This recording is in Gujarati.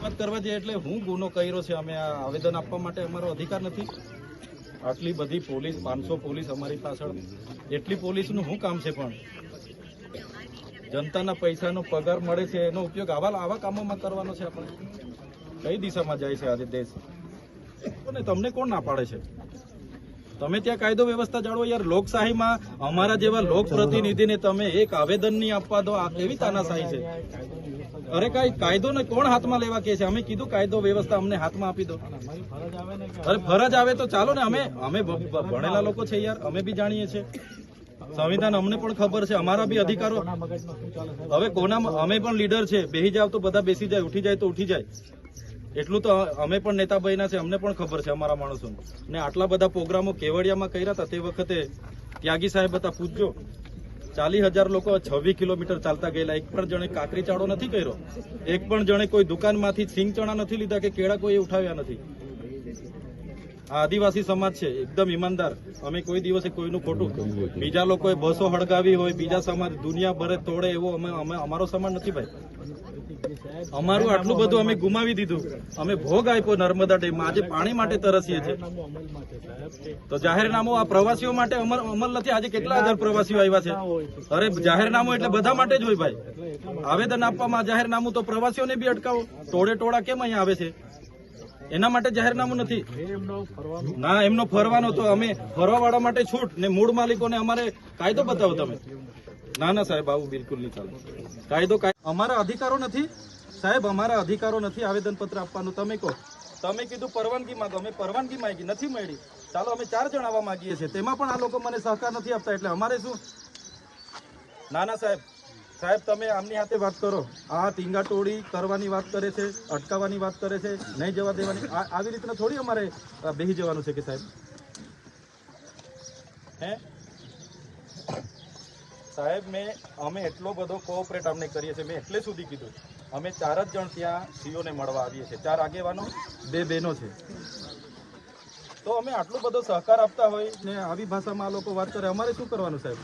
છે એટલે હું ગુનો કર્યો છે. અમે આ આવેદન આપવા માટે અમારો અધિકાર નથી. આટલી બધી પોલીસ, પાંચસો પોલીસ અમારી પાછળ. એટલી પોલીસનું શું કામ છે પણ? જનતાના પૈસાનો પગાર મળે છે, એનો ઉપયોગ આવા આવા કામોમાં કરવાનો છે આપણે. કઈ દિશામાં જાય છે આજે દેશ? અને તમને કોણ ના પાડે છે? તમે ત્યાં કાયદો વ્યવસ્થા જાળવો યાર. લોકશાહીમાં અમારા જેવા લોક પ્રતિનિધિને તમે એક આવેદન નહીં આપવા દો. કેવી તાનાશાહી છે? અરે કઈ કાયદો ને કોણ હાથમાં લેવા કે છે? અમે કીધું કાયદો વ્યવસ્થા અમને હાથમાં આપી દો. અરે ફરજ આવે તો ચાલો ને. અમે અમે ભણેલા લોકો છે યાર. અમે બી જાણીએ છીએ. સંવિધાન અમને પણ ખબર છે. અમારા બી અધિકારો હવે કોના અમે પણ લીડર છે. બેસી જાવ તો બધા બેસી જાય, ઉઠી જાય તો ઉઠી જાય. એટલું તો અમે પણ નેતાભાઈના છે, અમને પણ ખબર છે અમારા માણસોને. ને આટલા બધા પ્રોગ્રામો કેવડિયામાં કર્યા હતા તે વખતે ત્યાગી સાહેબ હતા, પૂછજો. ચાલીસ હજાર લોકો છવ્વીસ કિલોમીટર ચાલતા ગયેલા. એક પણ જણે કાકરી ચાળો નથી કર્યો. એક પણ જણે કોઈ દુકાનમાંથી સિંગ ચણા નથી લીધા કે કેળા કોઈ ઉઠાવ્યા નથી. આદિવાસી સમાજ છે, એકદમ ઈમાનદાર. અમે કોઈ દિવસે કોઈનું ખોટું બીજા લોકોએ બસો હળગાવી હોય, બીજા સમાજ દુનિયા ભરે તોડે એવો અમે અમે અમારો સમાજ નથી ભાઈ. અમારું આટલું બધું અમે ગુમાવી દીધું. અમે ભોગ આપ્યો નર્મદા ડેમમાં આજે પાણી માટે તરસીએ છીએ. તો જાહેરનામું આ પ્રવાસીઓ માટે અમલ નથી. આજે કેટલા હજાર પ્રવાસીઓ આવ્યા છે? અરે, જાહેરનામું એટલે બધા માટે જ હોય ભાઈ. આવેદન આપવામાં જાહેરનામું તો પ્રવાસીઓને બી અટકાવો. ટોળે ટોળા કેમ અહીંયા આવે છે? એના માટે જાહેરનામું નથી. ના એમનો ફરવાનો તો અમે ફરવા વાળા માટે છૂટ ને મૂળ માલિકોને અમારે કાયદો બતાવો તમે. ના ના સાહેબ આવું બિલકુલ નહીં ચાલે. કાયદો અમારા અધિકારો નથી. સાહેબ અમારા અધિકારો નથી આવેદન પત્ર આપવાનું. તમે કહો. તમે કીધું પરવાનગી માંગો. અમે પરવાનગી માંગી નથી મળી. ચાલો અમે ચાર જણ આવવા માંગીએ છીએ. તેમાં પણ આ લોકો મને સહકાર નથી આપતા એટલે અમારે શું? ના ના સાહેબ. સાહેબ, તમે આમની સાથે વાત કરો. આ ટીંગા ટોળી કરવાની વાત કરે છે, અટકાવવાની વાત કરે છે, નહીં જવા દેવાની. આવી રીતના થોડી અમારે બેસી જવાનું છે કે સાહેબ? હે? સાહેબ, મેં, અમે એટલો બધો કોઓપરેટ અમને કરીએ છીએ. મેં એટલે સુધી કીધું. અમે ચાર જ જણ ત્યાં સીઓને મળવા આવીએ છીએ. ચાર આગેવાનો, બે બહેનો છે. તો અમે આટલો બધો સહકાર આપતા હોય ને આવી ભાષામાં આ લોકો વાત કરે, અમારે શું કરવાનું સાહેબ?